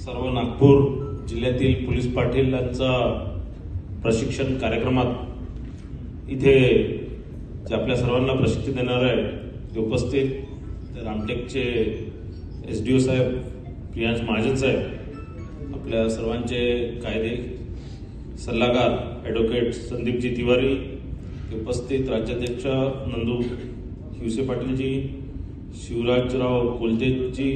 सर्व नागपूर जिल्ह्यातील पोलीस पाटीलांचा प्रशिक्षण कार्यक्रमात इथे जे आपल्या सर्वांना प्रशिक्षण देणार आहे ते उपस्थित रामटेकचे एस डी ओ साहेब प्रियांश महाजन साहेब आपल्या सर्वांचे कायदे सल्लागार ॲडव्होकेट संदीपजी तिवारी ते उपस्थित राज्याध्यक्ष नंदू हिवसे पाटीलजी शिवराजराव कोलतेजी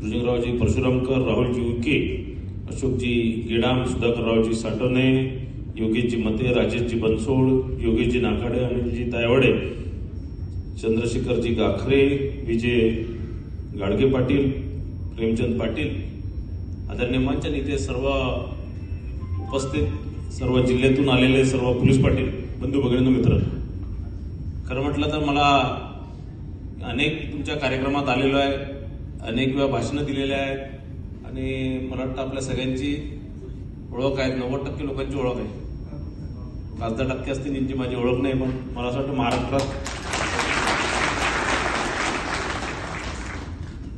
भुजंगरावजी परशुरामकर राहुलजी उके अशोकजी गेडाम सुधाकररावजी साठवणे योगेशजी मते राजेशजी बनसोड योगेशजी नाकाडे अनिलजी तायवडे चंद्रशेखरजी गाखरे विजय गाडगे पाटील प्रेमचंद पाटील. आदरणीय मंचन इथे सर्व उपस्थित सर्व जिल्ह्यातून आलेले सर्व पोलीस पाटील बंधू भगिनी मित्र. खरं म्हटलं तर मला अनेक तुमच्या कार्यक्रमात आलेलो आहे. अनेक वेळा भाषणं दिलेली आहेत आणि मला वाटतं आपल्या सगळ्यांची ओळख आहे नव्वद टक्के लोकांची ओळख आहे. पाच दहा टक्के असतील त्यांची माझी ओळख नाही पण मला असं वाटतं महाराष्ट्रात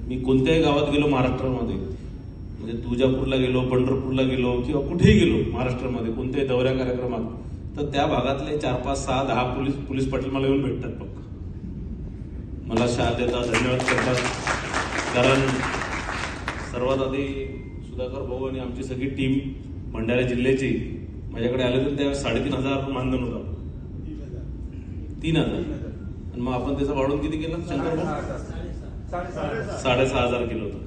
मी कोणत्याही गावात गेलो महाराष्ट्रामध्ये म्हणजे तुळजापूरला गेलो पंढरपूरला गेलो किंवा कुठेही गेलो महाराष्ट्रामध्ये कोणत्याही दौऱ्या कार्यक्रमात तर त्या भागातले चार पाच सहा दहा पोलीस पोलीस पाटील मला येऊन भेटतात पक्का. मला शाह देतात धन्यवाद करतात. कारण सर्वात आधी सुधाकर भाऊ आणि आमची सगळी टीम भंडारा जिल्ह्याची माझ्याकडे आले तर त्यावेळेस साडेतीन हजार मानधन होतं. तीन हजार. आणि मग आपण त्याचं वाढून किती केलं? शंकर भाऊ? साडेसहा. हजार केलं होतं.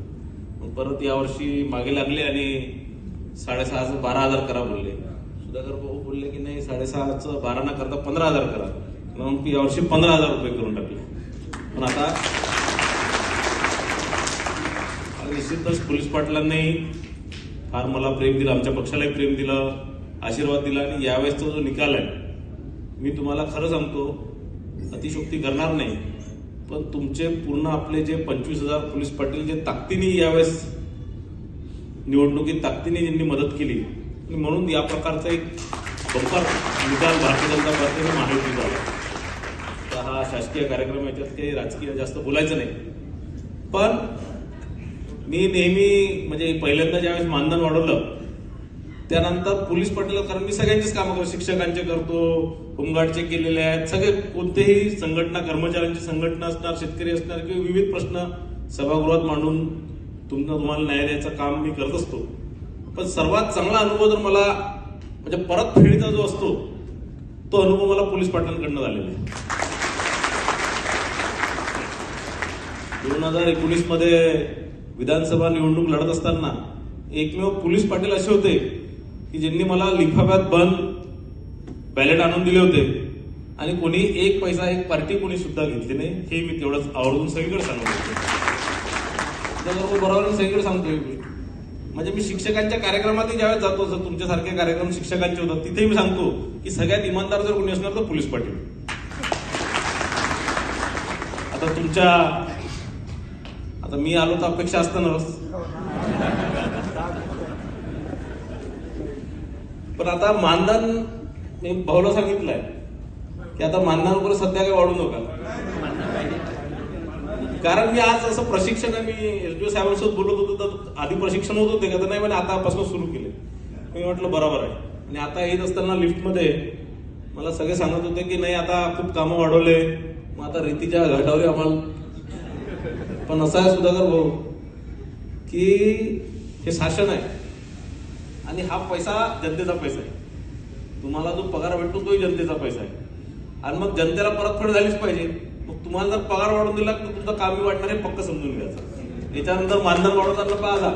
मग परत यावर्षी मागे लागले आणि साडेसहाचं बारा हजार करा बोलले. सुधाकर भाऊ बोलले की नाही साडेसहाचं बारा न करता पंधरा हजार करा. मग यावर्षी पंधरा हजार रुपये करून टाकले. पण आता आता निश्चितच पोलीस पाटलांनाही फार मला प्रेम दिलं आमच्या पक्षालाही प्रेम दिलं आशीर्वाद दिला आणि यावेळेसचा जो निकाल आहे मी तुम्हाला खरं सांगतो अतिशोक्ती करणार नाही. पण तुमचे पूर्ण आपले जे पंचवीस हजार पोलीस पाटील जे ताकदीने यावेळेस निवडणुकीत ताकदीने ज्यांनी मदत केली आणि म्हणून या प्रकारचा एक बंपर निकाल भारतीय जनता पार्टीने माहिती झाला तर हा शासकीय कार्यक्रम याच्यात काही राजकीय जास्त बोलायचं नाही. पण मी नेहमी म्हणजे पहिल्यांदा ज्यावेळेस मानधन वाढवलं त्यानंतर पोलीस पाटील कारण मी सगळ्यांचीच कामं करतो शिक्षकांचे करतो होमगार्डचे केलेले आहेत सगळे कोणतेही संघटना कर्मचाऱ्यांची संघटना असणार शेतकरी असणार किंवा विविध प्रश्न सभागृहात मांडून तुमचं तुम्हाला न्याय द्यायचं काम मी करत असतो. पण सर्वात चांगला अनुभव जर मला म्हणजे परत फेडीचा जो असतो तो अनुभव मला पोलीस पाटलांकडनं झालेला आहे. दोन हजार एकोणीसमध्ये विधानसभा निवडणूक लढत असताना एकमेव पोलीस पाटील असे होते की ज्यांनी मला लिफाफ्यात बंद बॅलेट आणून दिले होते. आणि कोणी एक पैसा एक पार्टी कोणी सुद्धा घेतली नाही हे मी तेवढंच आवडून सगळीकडे सांगतो त्याबरोबर बरोबर सगळीकडे सांगतोय मी. म्हणजे मी शिक्षकांच्या कार्यक्रमातही ज्यावेळेस जातो जर तुमच्यासारखे कार्यक्रम शिक्षकांचे होतात तिथेही मी सांगतो की सगळ्यात इमानदार जर कोणी असणार तर पोलीस पाटील. आता तुमच्या आता मी आलो तर अपेक्षा असतानाच पण आता मानधन मी भाऊला सांगितलंय की आता मानधन वगैरे सध्या काही वाढू नका. कारण मी आज असं प्रशिक्षण आहे, मी एसडीओ साहेबांसोबत बोलत होतो तर आधी प्रशिक्षण होत होते का? तर नाही म्हणे आतापासून सुरू केले. मी म्हटलं बरोबर आहे. आणि आता येत असताना लिफ्टमध्ये मला सगळे सांगत होते की नाही आता खूप कामं वाढवले. मग आता रीतीच्या घाटावर आम्हाला पण असं आहे सुधाकर भाऊ की हे शासन आहे. आणि हा पैसा जनतेचा पैसा आहे. तुम्हाला जो पगार भेटतो तोही जनतेचा पैसा आहे. आणि मग जनतेला परतफेड झालीच पाहिजे. मग तुम्हाला जर पगार वाढून दिला तर तुमचं कामी वाढणार हे पक्क समजून घ्यायचं. याच्यानंतर मानधन वाढवताना पाहा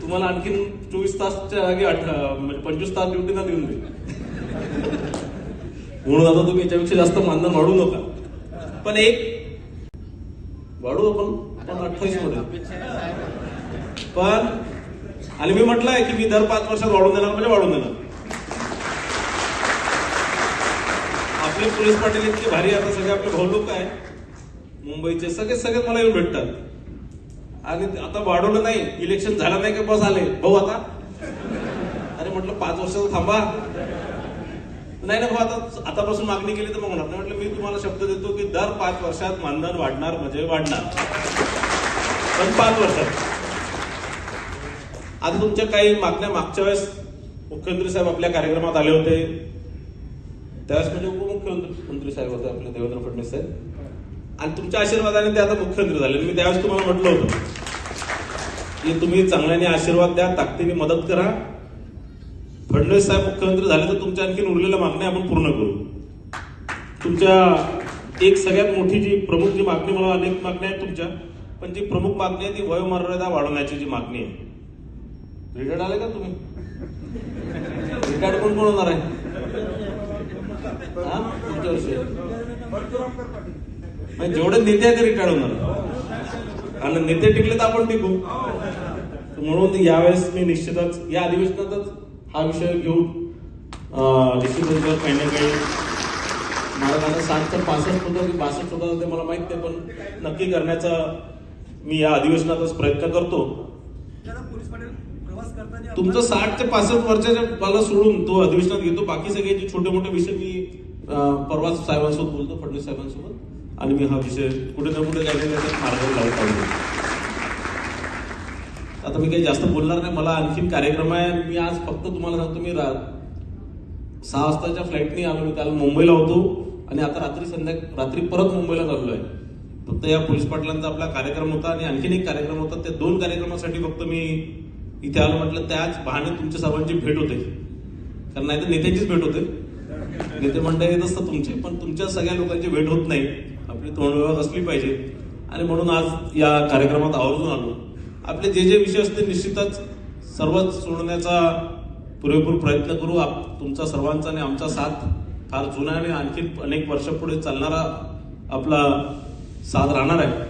तुम्हाला आणखीन चोवीस तासच्या जागी अठरा म्हणजे पंचवीस तास ड्युटी ना देऊन दे. म्हणून आता तुम्ही याच्यापेक्षा जास्त मानधन वाढू नका. पण एक वाढू आपण. आपण अठ्ठावीसमध्ये पण आणि मी म्हटलंय की मी दर पाच वर्षात वाढून देणार म्हणजे वाढून देणार. आपले पोलीस पाटील इतके भारी आता सगळे आपले भाऊ लोक आहे मुंबईचे सगळे सगळे मला येऊन भेटतात. आणि आता वाढवलं नाही इलेक्शन झालं नाही का बस आले. भाऊ आता? अरे म्हटलं पाच वर्षाचं थांबा. नाही ना भाऊ आता आतापासून मागणी केली तर मग होणार नाही. म्हटलं मी तुम्हाला शब्द देतो की दर पाच वर्षात मानधन वाढणार म्हणजे वाढणार. पण पाच वर्षात. आता तुमच्या काही मागण्या मागच्या वेळेस मुख्यमंत्री साहेब आपल्या कार्यक्रमात आले होते. त्यावेळेस म्हणजे उपमुख्यमंत्री मंत्री साहेब होते आपले देवेंद्र फडणवीस साहेब. आणि तुमच्या आशीर्वादाने ते आता मुख्यमंत्री झाले. मी त्यावेळेस तुम्हाला म्हटलं होतं की तुम्ही चांगल्याने आशीर्वाद द्या ताकदीने मदत करा. फडणवीस साहेब मुख्यमंत्री झाले तर तुमच्या आणखीन उरलेल्या मागण्या आपण पूर्ण करू. तुमच्या एक सगळ्यात मोठी जी प्रमुख जी मागणी मला अनेक मागण्या आहेत तुमच्या पण जी प्रमुख मागणी आहे ती वयोमर्यादा वाढवण्याची जी मागणी आहे. रिटायर्ड आले का तुम्ही? रिटायर्ड कोण कोण होणार आहे? पुढच्या वर्षी जेवढे नेते आहे ते रिटायर्ड होणार आणि नेते टिकले तर आपण टिकू. म्हणून यावेळेस मी निश्चितच या अधिवेशनातच हा विषय घेऊन निश्चितच काही ना काही मला आता साठ तर पासष्ट होतं की बासष्ट होतं ते मला माहीत नाही पण नक्की करण्याचा मी या अधिवेशनातच प्रयत्न करतो. तुमचं साठ ते पासष्ट वर्षाच्या मला सोडून तो अधिवेशनात घेतो बाकी सगळे जे छोटे मोठे विषय मी परवाच साहेबांसोबत बोलतो फडणवीस साहेबांसोबत आणि मी हा विषय कुठे ना कुठे काही ना काही मार्गावर लावत पाहिजे आता मी काही जास्त बोलणार नाही. मला आणखीन कार्यक्रम आहे. मी आज फक्त तुम्हाला सांगतो मी रा- सहा वाजताच्या फ्लाईटने आलो. मी काल मुंबईला होतो आणि आता रात्री संध्या रात्री परत मुंबईला चाललो आहे फक्त या पोलीस पाटलांचा आपला कार्यक्रम होता आणि आणखीन एक कार्यक्रम होता. त्या दोन कार्यक्रमासाठी फक्त मी इथे आलो. म्हटलं त्याच बहाने तुमच्या सर्वांची भेट होते. कारण नाही तर नेत्यांचीच भेट होते. नेते म्हणता येत असतात तुमचे पण तुमच्या सगळ्या लोकांची भेट होत नाही. आपली तोंडओळख असली पाहिजे. आणि म्हणून आज या कार्यक्रमात आवर्जून आलो. आपले जे जे विषय असतील निश्चितच सर्वच सोडण्याचा पुरेपूर प्रयत्न करू. आप तुमचा सर्वांचा आणि आमचा साथ फार जुना आणि आणखी अनेक वर्ष पुढे चालणारा आपला साथ राहणार आहे.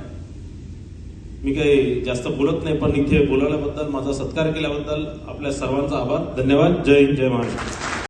मी काही जास्त बोलत नाही पण इथे बोलावल्याबद्दल माझा सत्कार केल्याबद्दल आपल्या सर्वांचा आभार. धन्यवाद. जय हिंद जय महाराष्ट्र.